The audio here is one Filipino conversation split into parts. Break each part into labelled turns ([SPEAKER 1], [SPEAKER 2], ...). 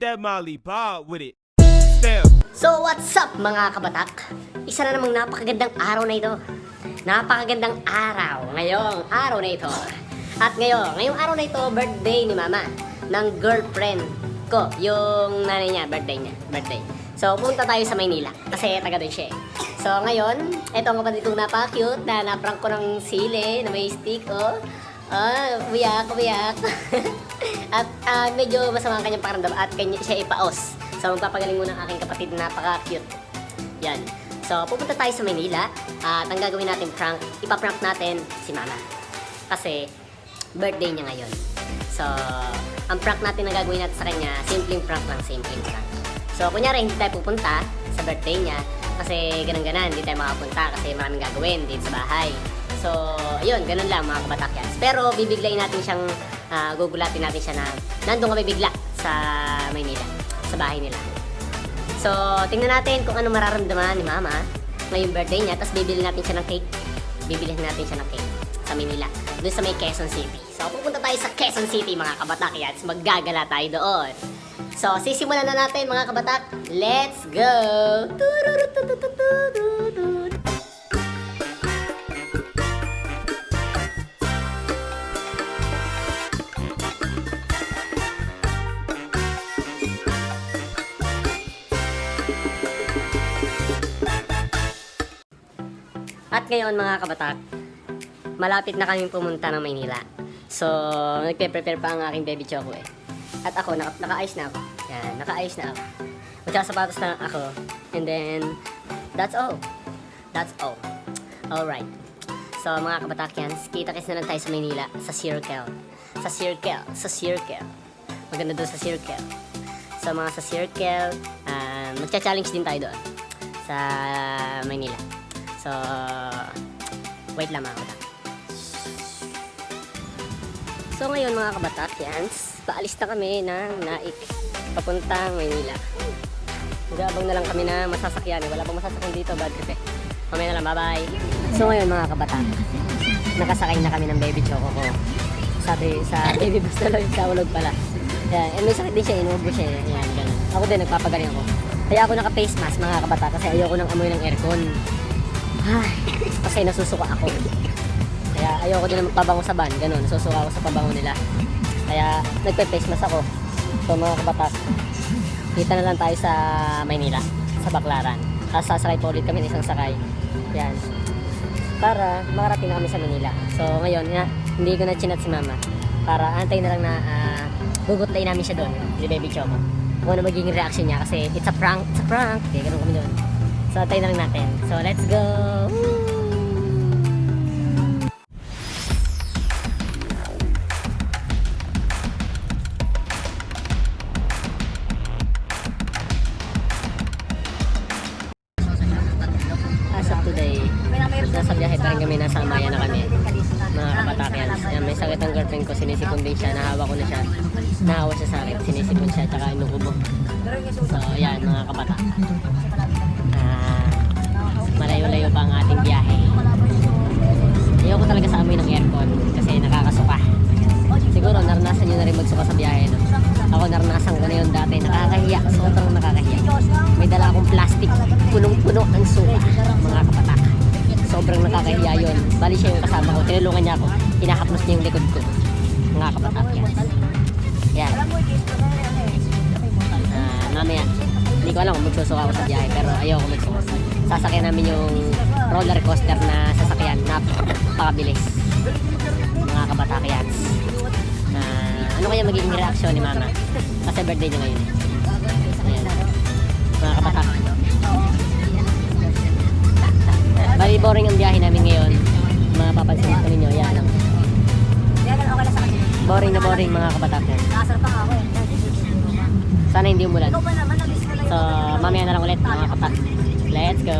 [SPEAKER 1] that Molly Bob with it. Step.
[SPEAKER 2] So what's up mga kabatak? Isa na namang napakagandang araw na ito. Napakagandang araw ngayong araw na ito. At ngayon, ngayong araw na ito, birthday ni mama ng girlfriend ko. Yung nanay niya, birthday niya. Birthday. So, punta tayo sa Maynila kasi taga doon siya eh. So, ngayon, eto ang kapatid kong napaka-cute na naprank ko ng sili na may stick, oh. Ah, umiyak, umiyak. at ah, medyo masama ang kanyang pakiramdam at kanya, siya ipaos. So, magpapagaling muna ang aking kapatid na napaka-cute. Yan. So, pupunta tayo sa Maynila at ang gagawin natin prank, ipaprank natin si Mama. Kasi, birthday niya ngayon. So, ang prank natin na gagawin natin sa kanya, simpleng prank lang, simpleng prank. So, kunyari, hindi tayo pupunta sa birthday niya kasi ganun-ganan, hindi tayo makapunta kasi maraming gagawin dito sa bahay. So, yun, ganun lang mga kabatakyans. Pero, bibiglayin natin siyang, ah, gugulatin natin siya na nandun kami bigla sa Maynila, sa bahay nila. So, tingnan natin kung ano mararamdaman ni Mama ngayong birthday niya. Tapos bibili natin siya ng cake. Bibili natin siya ng cake sa Manila. Doon sa may Quezon City. So, pupunta tayo sa Quezon City mga kabatak. Yan. So, maggagala tayo doon. So, sisimulan na natin mga kabatak. Let's go! At ngayon mga kabatak, malapit na kaming pumunta ng Maynila. So, nagpe-prepare pa ang aking baby choco eh. At ako, naka nakaayos na ako. Yan, nakaayos na ako. At sapatos na ako. And then, that's all. That's all. Alright. So, mga kabatakyans, kita-kits na lang tayo sa Maynila, sa Circle. Sa Circle, sa Circle. Maganda doon sa Circle. So, mga sa Circle, um, magcha-challenge din tayo doon sa Maynila. So, wait lang mga kabatak. So ngayon mga kabatakyans, paalis na kami ng Naik papuntang Maynila. Magabang na lang kami na masasakyan. Wala pang masasakyan dito, bad trip eh. Mamaya na lang, bye-bye. So ngayon mga kabatak, nakasakay na kami ng baby choco ko. Sabi sa baby bus na lang sa pala. Yan, and may sakit din siya, inuubo siya. eh. Yan, ganun. Ako din, nagpapagaling ako. Kaya ako naka-face mask mga kabata kasi ayoko nang amoy ng aircon. Ay, kasi nasusuka ako. Kaya ayoko din na magpabango sa van, ganun. Susuka ako sa pabango nila. Kaya nagpe-face mask ako. So mga kabatas, kita na lang tayo sa Maynila, sa Baclaran. Tapos sasakay po ulit kami ng isang sakay. Yan. Para makarating na kami sa Manila. So ngayon, nga, hindi ko na chinat si mama. Para antay na lang na uh, namin siya doon, si Baby Choco. Kung ano magiging reaction niya kasi it's a prank, it's a prank. Kaya ganun kami doon. So antay na lang natin. So let's go! Woo! Nasa biyahe pa rin kami, nasa Amaya na kami. Mga kabatakyans. Yan, may sakit ang girlfriend ko, sinisipon din siya, nahawa ko na siya. Nahawa siya sa akin, sinisipon siya, tsaka inuubo. So, yan, mga kabata. Sobrang nakakahiya yun. Bali siya yung kasama ko. Tinulungan niya ako. Hinahapnos niya yung likod ko. Mga kapatak yan. Yan. Ah, mamaya. Hindi ko alam kung magsusuka ako sa biyahe. Pero ayoko magsuka. Sasakyan namin yung roller coaster na sasakyan. Napakabilis. Mga kabatakyans. Na ano kaya magiging reaksyon ni mama? Kasi birthday niya ngayon. Ayan. Mga kabatak. Bali boring ang biyahe namin ngayon. Mga papansin ko ninyo, yan lang. Boring na boring mga kabatak. Sana hindi umulan. So, mamaya na lang ulit mga kabatak. Let's go.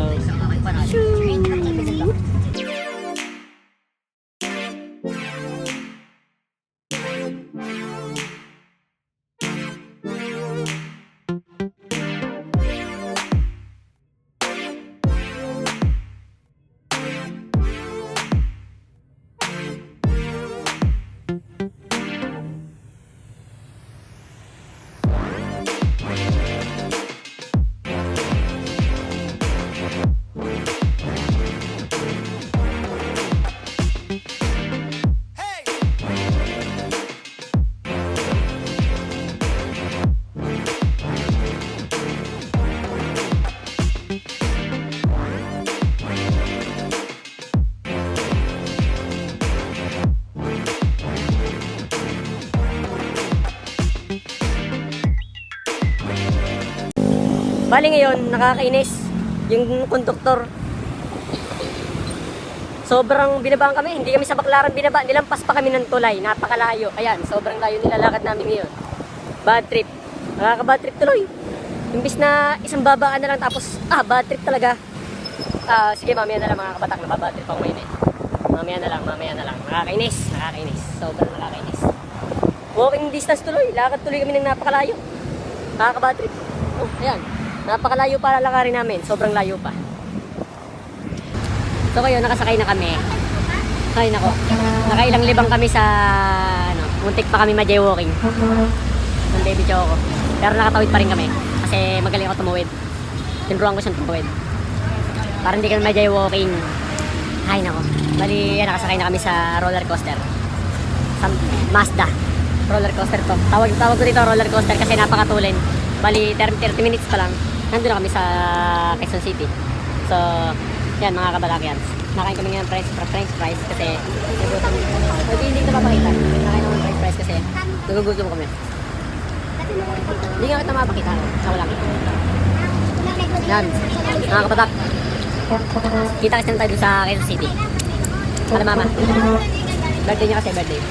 [SPEAKER 2] Bali ngayon, nakakainis. Yung konduktor. Sobrang binabaan kami. Hindi kami sa baklaran binaba. Nilampas pa kami ng tulay. Napakalayo. Ayan, sobrang layo nilalakad namin ngayon. Bad trip. Nakaka-bad trip tuloy. Imbis na isang babaan na lang tapos, ah, bad trip talaga. Ah, sige, mamaya na lang mga kabatak. Nababad trip ako ngayon eh. Mamaya na lang, mamaya na lang. Nakakainis, nakakainis. Sobrang nakakainis. Walking distance tuloy. Lakad tuloy kami ng napakalayo. Nakaka-bad trip. Oh, ayan. Napakalayo para lakarin namin. Sobrang layo pa. So kayo, nakasakay na kami. Ay, nako. Nakailang libang kami sa, ano, muntik pa kami ma-jaywalking. Ng baby choco. Pero nakatawid pa rin kami. Kasi magaling ako tumawid. Tinuruan ko siyang tumawid. Para hindi kami ma-jaywalking. Ay, nako. Bali, yan, nakasakay na kami sa roller coaster. Sa Mazda. Roller coaster to. Tawag, tawag ko dito roller coaster kasi napakatulin. Bali, 30, 30 minutes pa lang. Nandun na kami sa Quezon City. So, yan mga kabalakyans. Nakain kami ngayon french, french fries kasi nagugutom. Pwede hindi kita mapakita. Nakain naman french fries kasi nagugutom kami. Hindi nga kita mapakita. Ako lang. Yan. Mga kapatak. Kita kasi na tayo sa Quezon City. Para mama. Birthday niya kasi, birthday.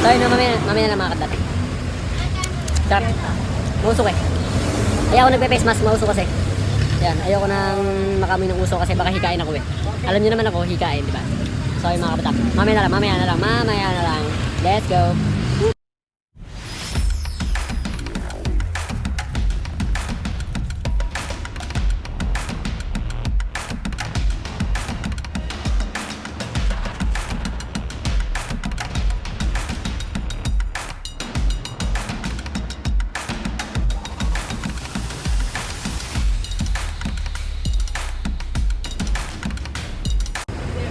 [SPEAKER 2] So yun, mamaya, mamaya na mga kadat. Sarap. Mausok eh. Ayaw ko nagpe-face mask, mausok kasi. Yan, ayoko nang makamoy ng uso kasi baka hikain ako eh. Alam niyo naman ako, hikain, di ba? So yung mga kabatak, mamaya na lang, mamaya na lang, mamaya na lang. Let's go!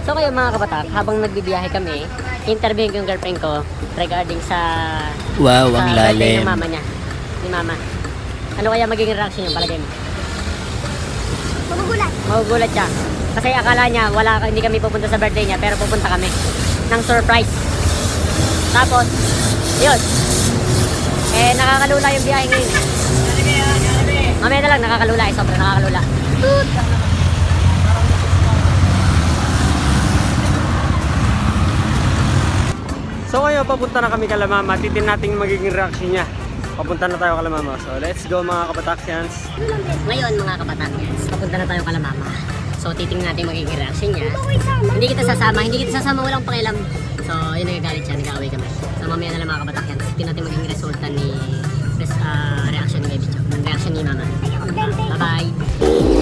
[SPEAKER 2] So kayo mga kabatak, habang nagbibiyahe kami, interview ko yung girlfriend ko regarding sa
[SPEAKER 3] Wow,
[SPEAKER 2] sa
[SPEAKER 3] ang lalim.
[SPEAKER 2] ng mama niya. Ni mama. Ano kaya magiging reaction niya palagay mo?
[SPEAKER 4] Magugulat.
[SPEAKER 2] Magugulat siya. Kasi akala niya wala hindi kami pupunta sa birthday niya pero pupunta kami ng surprise. Tapos, yun. Eh, nakakalula yung biyahe ngayon. Mamaya na lang, nakakalula eh. Sobrang nakakalula.
[SPEAKER 1] So ngayon, papunta na kami kala mama. Titin natin yung magiging reaction niya. Papunta na tayo kala mama. So let's go mga kabataksians.
[SPEAKER 2] Ngayon mga kabatangyans, papunta na tayo kala mama. So titingnan natin magiging reaction niya. Hindi kita sasama, hindi kita sasama, walang pakialam. So yun nagagalit siya, nag-away kami. So mamaya na lang mga kabatangyans, tingnan natin magiging resulta ni ah, reaction ni Baby Chok. Reaction ni mama. Bye-bye!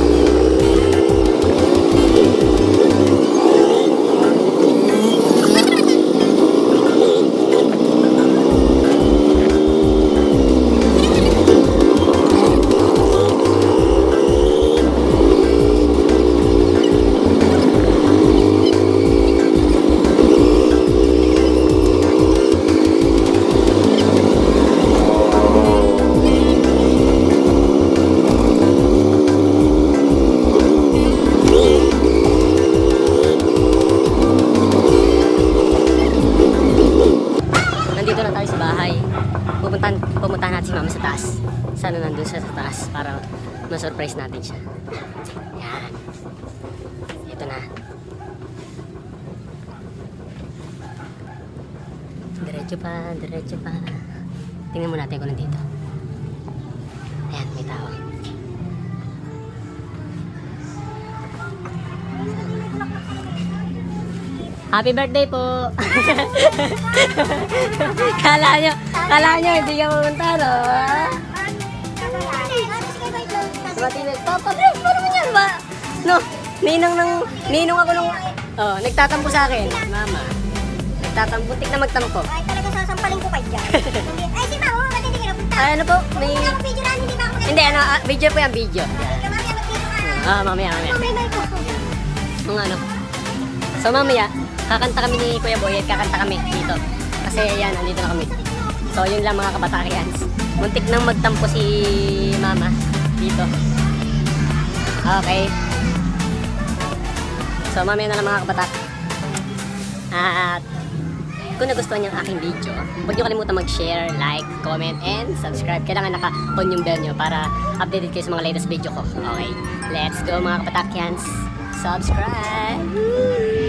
[SPEAKER 2] Para ma-surprise natin siya. Yan. Ito na. Diretso pa, diretso pa. Tingnan mo natin kung nandito. Ayan, may tao. Happy birthday po! kala nyo, kala nyo hindi ka pumunta, no? Mati na, Papa, Dre, paano mo yan ba? No, ninong ng, ninong ako nung, oh, nagtatampo sa akin. Mama, nagtatampo, tik na magtampo.
[SPEAKER 4] Ay, talaga sasampalin ko kayo dyan. Ay, si Mamo, ba't hindi ka napunta?
[SPEAKER 2] Ay, ano po, may,
[SPEAKER 4] video lang, hindi ako
[SPEAKER 2] hindi, ano, ah, video po yan, video.
[SPEAKER 4] Mamaya.
[SPEAKER 2] Ah, mamaya, mamaya.
[SPEAKER 4] Mamaya, may ko.
[SPEAKER 2] Kung ano. So mamaya, kakanta kami ni Kuya Boy at kakanta kami dito. Kasi yan, nandito na kami. So yun lang mga kabatakyans. Muntik nang magtampo si Mama dito. Okay. So mamaya na lang mga kabatak. At kung nagustuhan niyo ang aking video, huwag niyo kalimutan mag-share, like, comment, and subscribe. Kailangan naka-on yung bell niyo para updated kayo sa mga latest video ko. Okay, let's go mga kapatakyans. Subscribe!